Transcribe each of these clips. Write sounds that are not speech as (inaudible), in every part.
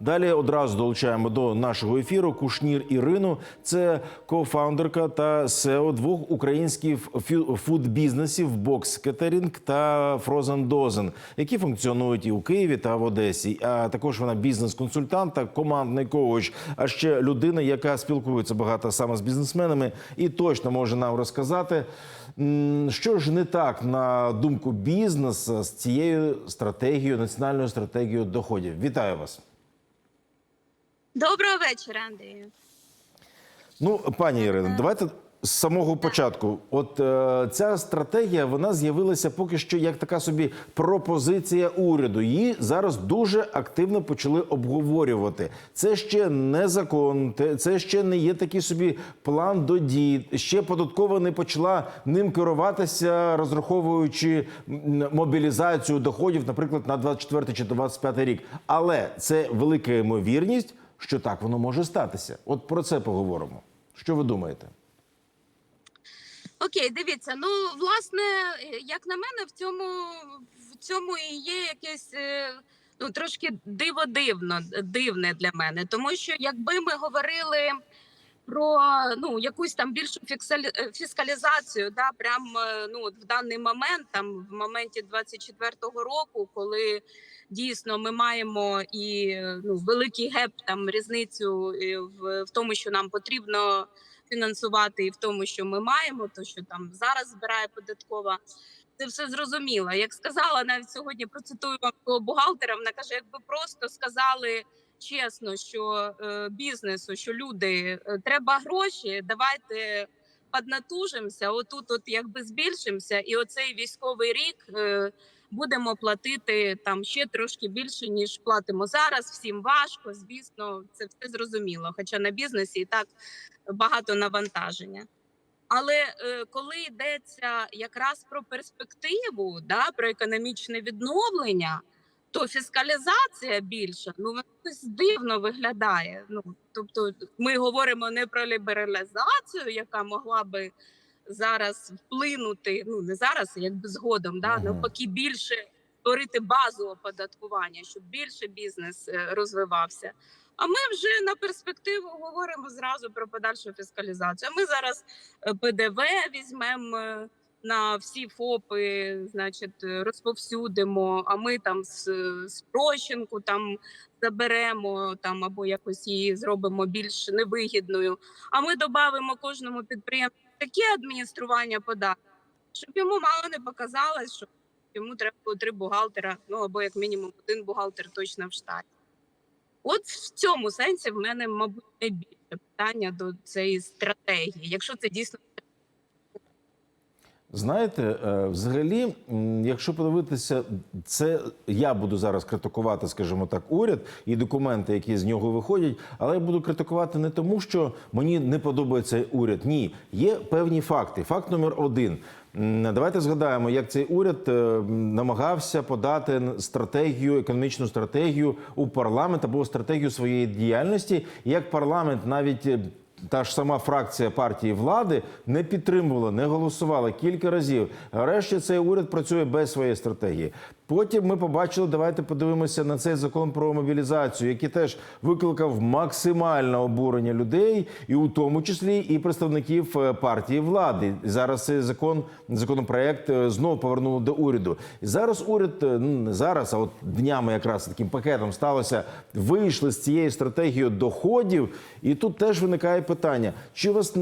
Далі одразу долучаємо до нашого ефіру Кушнір Ірину. Це кофаундерка та СЕО двох українських фудбізнесів Бокс Кетерінг та Фрозен Дозен, які функціонують і у Києві та в Одесі. А також вона бізнес-консультант та командний коуч. А ще людина, яка спілкується багато саме з бізнесменами, і точно може нам розказати, що ж не так на думку бізнесу з цією стратегією, національною стратегією доходів. Вітаю вас. Доброго вечора, Андрію. Ну, пані Ірино, давайте з самого початку. От е, ця стратегія вона з'явилася поки що як така собі пропозиція уряду. Її зараз дуже активно почали обговорювати. Це ще не закон, це ще не є такий собі план до дій. Ще податкова не почала ним керуватися, розраховуючи мобілізацію доходів, наприклад, на 24 чи 25 рік. Але це велика ймовірність, що так воно може статися. От про це поговоримо. Що ви думаєте? Окей, дивіться. Ну, власне, е, як на мене, в цьому в цьому і є якесь е, ну трошки диво дивно дивне для мене, тому що якби ми говорили. Про ну якусь там більшу е, фіскалізацію, да, прям е, ну в даний момент, там в моменті 24-го року, коли дійсно ми маємо і ну великий геп, там різницю в, в тому, що нам потрібно фінансувати, і в тому, що ми маємо, то що там зараз збирає податкова. Це все зрозуміло. Як сказала навіть сьогодні, процитую вам бухгалтера. Вона каже: якби просто сказали чесно, що е, бізнесу, що люди е, треба гроші, давайте поднатужимося. Отут, от якби збільшимося, і оцей військовий рік е, будемо платити там ще трошки більше ніж платимо зараз. Всім важко, звісно, це все зрозуміло. Хоча на бізнесі і так багато навантаження. Але е, коли йдеться якраз про перспективу, да, про економічне відновлення, то фіскалізація більша, ну вона якось дивно виглядає. Ну тобто, ми говоримо не про лібералізацію, яка могла би зараз вплинути. Ну не зараз, а якби згодом, да навпаки, більше створити базу оподаткування, щоб більше бізнес е, розвивався. А ми вже на перспективу говоримо зразу про подальшу фіскалізацію. Ми зараз е, ПДВ візьмемо е, на всі ФОПи, значить, розповсюдимо. А ми там з спрощенку там заберемо там або якось її зробимо більш невигідною. А ми додамо кожному підприємству таке адміністрування податків, щоб йому мало не показалось, що йому треба три бухгалтера, ну або як мінімум один бухгалтер точно в штаті. От в цьому сенсі в мене, мабуть, найбільше питання до цієї стратегії, якщо це дійсно Знаєте, е, взагалі, якщо подивитися, це я буду зараз критикувати, скажімо так, уряд і документи, які з нього виходять, але я буду критикувати не тому, що мені не подобається уряд. Ні, є певні факти. Факт номер один. Давайте згадаємо, як цей уряд е, намагався подати стратегію, економічну стратегію у парламент або стратегію своєї діяльності. Як парламент навіть. Та ж сама фракція партії влади не підтримувала, не голосувала кілька разів. Врешті цей уряд працює без своєї стратегії. Потім ми побачили, давайте подивимося на цей закон про мобілізацію, який теж викликав максимальне обурення людей, і у тому числі і представників е, партії влади. Зараз цей закон, законопроект е, знову повернули до уряду. І зараз уряд не зараз, а от днями якраз таким пакетом сталося. Вийшли з цією стратегією доходів, і тут теж виникає питання: чи у вас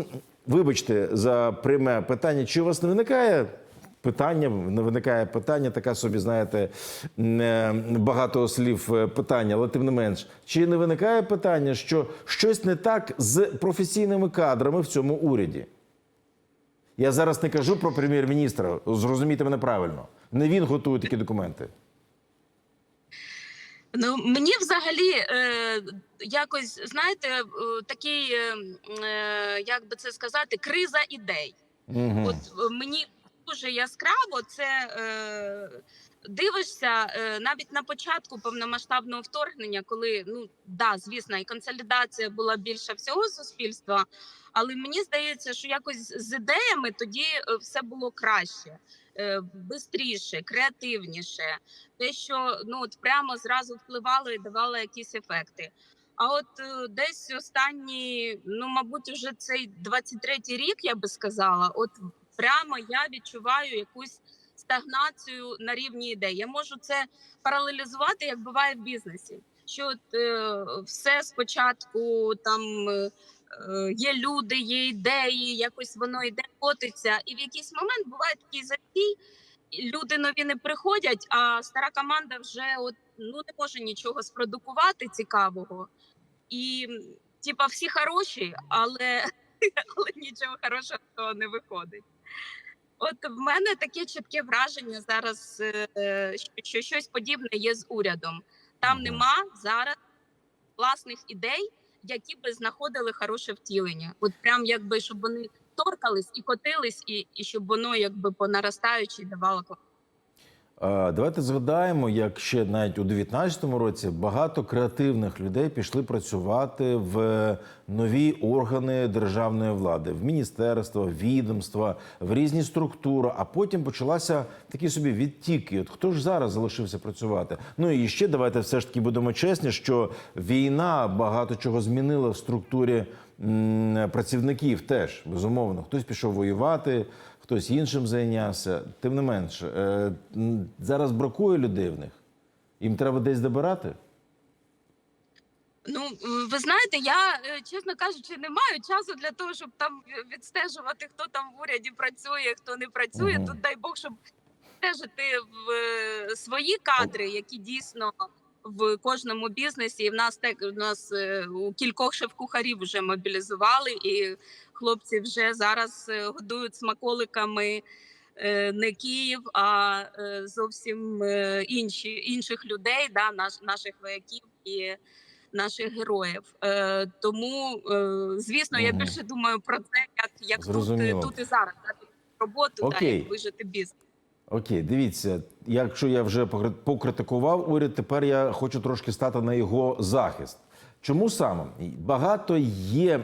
вибачте за пряме питання, чи у вас не виникає? Питання не виникає питання, така собі, знаєте, багато слів е, питання, але тим не менш, чи не виникає питання, що щось не так з професійними кадрами в цьому уряді? Я зараз не кажу про прем'єр-міністра, зрозумійте мене правильно. Не він готує такі документи. Ну мені взагалі е, якось знаєте, е, такий, е, е, як би це сказати, криза ідей. Угу. От е, мені дуже яскраво це е, дивишся е, навіть на початку повномасштабного вторгнення, коли ну да, звісно, і консолідація була більша всього суспільства, але мені здається, що якось з ідеями тоді е, все було краще, е, бистріше, креативніше, те, що ну от прямо зразу впливало і давало якісь ефекти. А от десь останні, ну мабуть, уже цей 23-й рік, я би сказала, от прямо я відчуваю якусь стагнацію на рівні ідей. Я можу це паралелізувати, як буває в бізнесі. Що от, е, все спочатку там е, е, є люди, є ідеї, якось воно йде, котиться, і в якийсь момент буває такий затій. Люди нові не приходять, а стара команда вже от ну не може нічого спродукувати цікавого. І типа всі хороші, але, (laughs) але нічого хорошого не виходить. От в мене таке чітке враження зараз, е, що, що щось подібне є з урядом. Там нема зараз власних ідей, які би знаходили хороше втілення. От прям якби щоб вони торкались і котились, і, і щоб воно якби по наростаючій давало Давайте згадаємо, як ще навіть у 2019 році багато креативних людей пішли працювати в нові органи державної влади, в міністерства, відомства, в різні структури. А потім почалася такі собі відтіки. От хто ж зараз залишився працювати? Ну і ще давайте все ж таки будемо чесні, що війна багато чого змінила в структурі м, працівників. Теж безумовно, хтось пішов воювати хтось іншим зайнявся. Тим не менше, е, зараз бракує людей в них. Їм треба десь добирати. Ну ви знаєте, я е, чесно кажучи, не маю часу для того, щоб там е, відстежувати, хто там в уряді працює, хто не працює. Мгм. Тут дай Бог, щоб стежити в свої кадри, які дійсно в кожному бізнесі. І в нас так у нас е, у кількох шеф-кухарів вже мобілізували, і хлопці вже зараз е, годують смаколиками. е, Не Київ, а зовсім інші інших людей, да, наш, наших вояків і наших героїв. Тому, звісно, я більше думаю про це, як, як тут, Зрозуміло. тут і зараз роботу та Окей. як вижити бізнес. Окей, дивіться, якщо я вже покри- покритикував уряд, тепер я хочу трошки стати на його захист. Чому саме багато є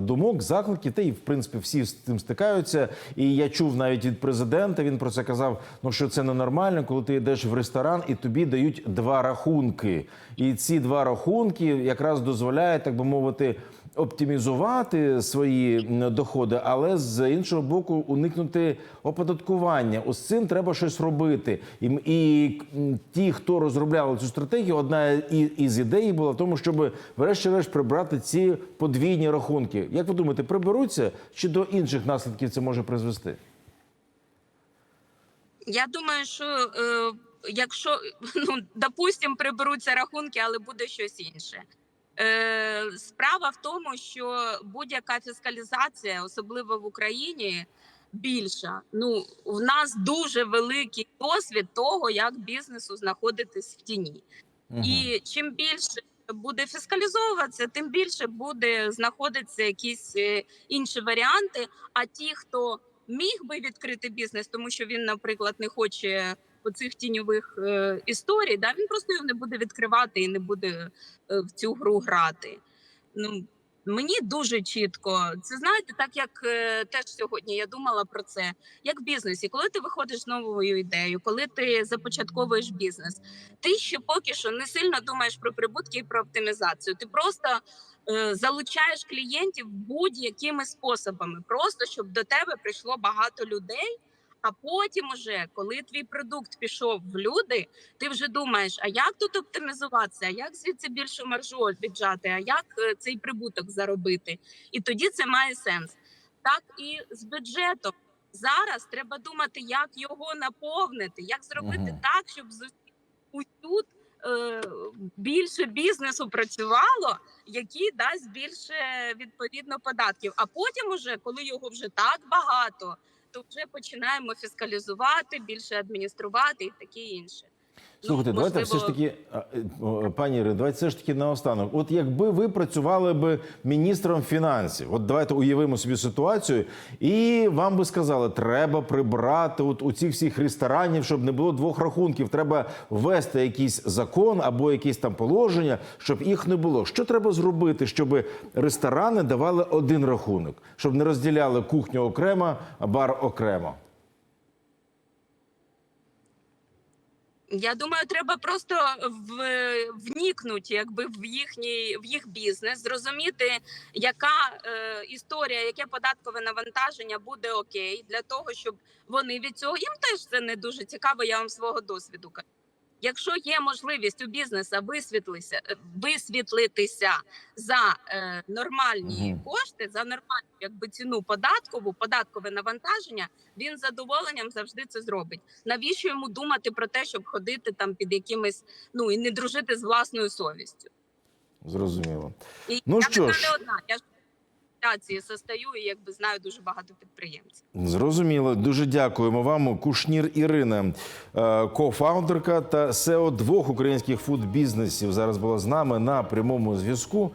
думок, закликів, та і в принципі всі з цим стикаються. І я чув навіть від президента. Він про це казав: ну що це ненормально, коли ти йдеш в ресторан і тобі дають два рахунки. І ці два рахунки якраз дозволяють, так би мовити, оптимізувати свої доходи, але з іншого боку, уникнути оподаткування. Ось цим треба щось робити. І, і ті, хто розробляли цю стратегію, одна із ідей була в тому, щоб врешті-решт прибрати ці подвійні рахунки. Як ви думаєте, приберуться чи до інших наслідків це може призвести? Я думаю, що е, якщо (laughs) ну допустим, приберуться рахунки, але буде щось інше. Е, справа в тому, що будь-яка фіскалізація, особливо в Україні, більша. Ну в нас дуже великий досвід того, як бізнесу знаходитись в тіні. Мгм. І чим більше буде фіскалізовуватися, тим більше буде знаходитися якісь е, інші варіанти. А ті, хто міг би відкрити бізнес, тому що він, наприклад, не хоче оцих тіньових е, історій, да він просто його не буде відкривати і не буде е, в цю гру грати. Ну мені дуже чітко це знаєте, так як е, теж сьогодні я думала про це, як в бізнесі, коли ти виходиш з новою ідеєю, коли ти започатковуєш бізнес, ти ще поки що не сильно думаєш про прибутки і про оптимізацію. Ти просто е, залучаєш клієнтів будь-якими способами, просто щоб до тебе прийшло багато людей. А потім, уже, коли твій продукт пішов в люди, ти вже думаєш, а як тут оптимізуватися, а як звідси більшу маржу віджати, а як е, цей прибуток заробити? І тоді це має сенс. Так і з бюджетом. Зараз треба думати, як його наповнити, як зробити Мгм. так, щоб з усюд е, більше бізнесу працювало, який дасть більше відповідно податків. А потім, уже коли його вже так багато, то вже починаємо фіскалізувати, більше адмініструвати і таке інше. Слухайте, Ну, давайте все ж таки, е, пані Ірино, давайте все ж таки наостанок. От якби ви працювали би міністром фінансів, от давайте уявимо собі ситуацію, і вам би сказали, треба прибрати от у цих всіх ресторанів, щоб не було двох рахунків. Треба ввести якийсь закон або якісь там положення, щоб їх не було. Що треба зробити, щоб ресторани давали один рахунок, щоб не розділяли кухню окремо, бар окремо? Я думаю, треба просто в, вникнути якби в їхній в їх бізнес, зрозуміти, яка е, історія, яке податкове навантаження буде окей для того, щоб вони від цього їм теж це не дуже цікаво. Я вам свого досвіду кажу. Якщо є можливість у бізнеса висвітлися, е, висвітлитися за е, нормальні кошти, за нормальну якби ціну податкову, податкове навантаження, він з задоволенням завжди це зробить. Навіщо йому думати про те, щоб ходити там під якимись, ну і не дружити з власною совістю? Зрозуміло. І Ну я що ж. не одна. Я ж в состаю і якби знаю дуже багато підприємців. Зрозуміло. Дуже дякуємо вам. Кушнір Ірина, е, кофаундерка та СЕО двох українських фуд-бізнесів, зараз була з нами на прямому зв'язку.